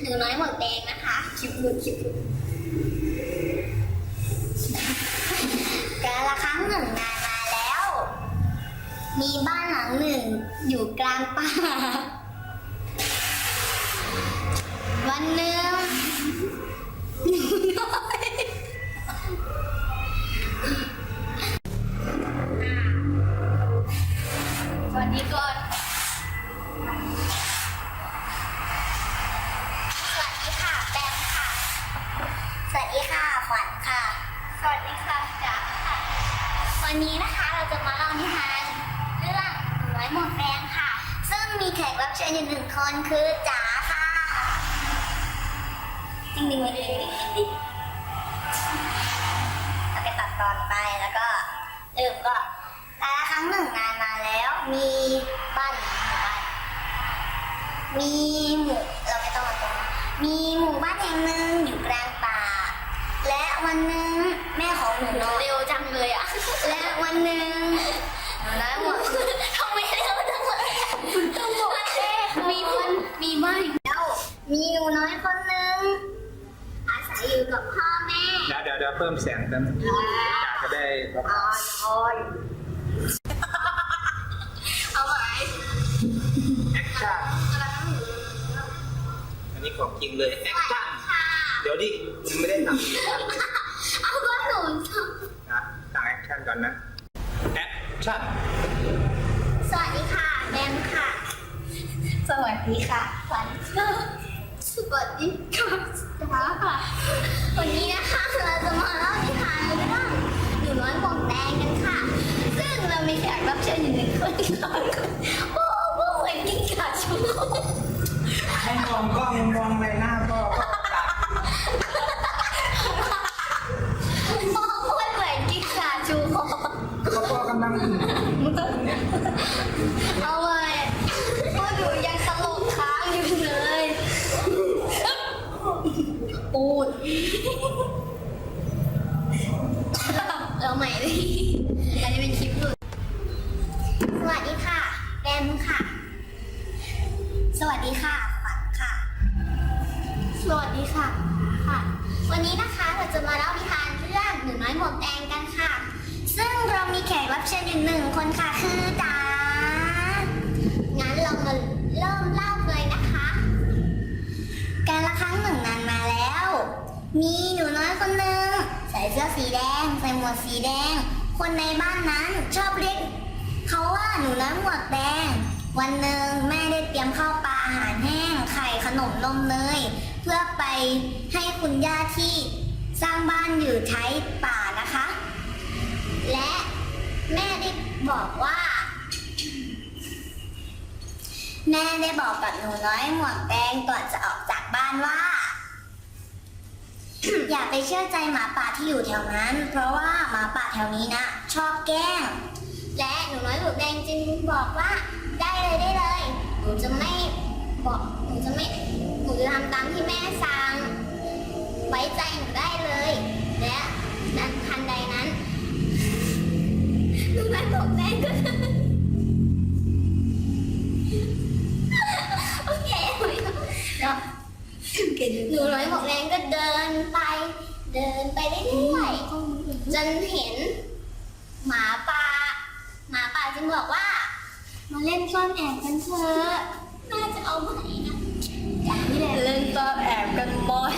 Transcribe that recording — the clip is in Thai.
หนูน้อยหมวกแดงนะคะคลิปหลุดคลิปหลุดกาละครั้งหนึ่งนานมาแล้ว มีบ้านหลังหนึ่งอยู่กลางป่า วันหนึ่งหนูน้อยสวัสดีก่ วันนี้นะคะเราจะมาเล่านิทานเรื่องหนูน้อยหมวกแดงค่ะ ซึ่งมีแขกรับเชิญอยู่หนึ่งคนคือจ๋าค่ะจริงๆไม่ได้ดิดิถ้าไปตัดตอนไปแล้วก็เริ่มก็แต่ละครั้งหนึ่งนานมาแล้ว มีบ้านหรือหมู่บ้านมีหมู่เราไม่ต้องมาตรงมีหมู่บ้านแห่งหนึ่งอยู่กลางป่า และวันหนึ่งแม่ของหนูน้อยเร็วจังเลยอะและ วันหนึ่งหนูน้หมดทำไมเร็วจังเลยต้องบอกแม่มีคนมีบ้านแล้ว มีหนูน้อยคนหนึ่งอาศัยอยู่กับพ่อแม่เดี๋ยวเดี๋ยวเดี๋ยวเพิ่มเสียงกันจ่าจะได้รับออยออยเอาไหมแอคชั่นอันนี้ของจริงเลยแอคชั่นเดี๋ยวดิยังไม่ได้สั่งเอาว่าหนูทำนะสั่งแอคชั่นก่อนนะ แอคชั่นสวัสดีค่ะแบมค่ะ สวัสดีค่ะขวัญค่ะสวัสดีค่ะจ้าค่ะวันนี้นะคะเราจะมาเล่านิทานเรื่องหนูน้อยหมวกแดงกันค่ะ ซึ่งเรามีแขกรับเชิญอยู่หนึ่งคนค่ะโอ้โหเหมือนกินกาชูให้มองกล้องมองใบหน้า เอาไว้พวกหนูยังตลกค้างอยู่เลยปูดเราใหม่เลยอันนี้เป็นคลิปหลุดสวัสดีค่ะแบมค่ะ สวัสดีค่ะขวัญค่ะ สวัสดีค่ะ หนึ่งคนค่ะคือจ๋า งั้นเรามาเริ่มเล่าเลยนะคะ การละครั้งหนึ่งนานมาแล้ว มีหนูน้อยคนหนึ่งใส่เสื้อสีแดง ใส่หมวกสีแดง คนในบ้านนั้นชอบเรียกเขาว่าหนูน้อยหมวกแดง วันหนึ่งแม่ได้เตรียมข้าวปลาอาหารแห้งไข่ขนมนมเนยเพื่อไปให้คุณย่าที่สร้างบ้านอยู่ท้ป่านะคะ และ แม่ได้บอกว่า แม่ได้บอกกับหนูน้อยหมวกแดงก่อนจะออกจากบ้านว่า อย่าไปเชื่อใจหมาป่าที่อยู่แถวนั้น เพราะว่าหมาป่าแถวนี้นะชอบแกล้ง และหนูน้อยหมวกแดงจึงบอกว่า ได้เลยได้เลยหนูจะไม่บอกหนูจะไม่หนูจะทำตามที่แม่สั่งไว้ใจหนูได้็นหนูน้อยหมกแรงก็เดินไป เดินไปเรื่อยๆจนเห็น หมาป่าหมาป่าจึงบอกว่า มาเล่นซ่อนแอบกันเถอะน่าจะเอาไหนนะเล่นซ่อนแอบกันมอย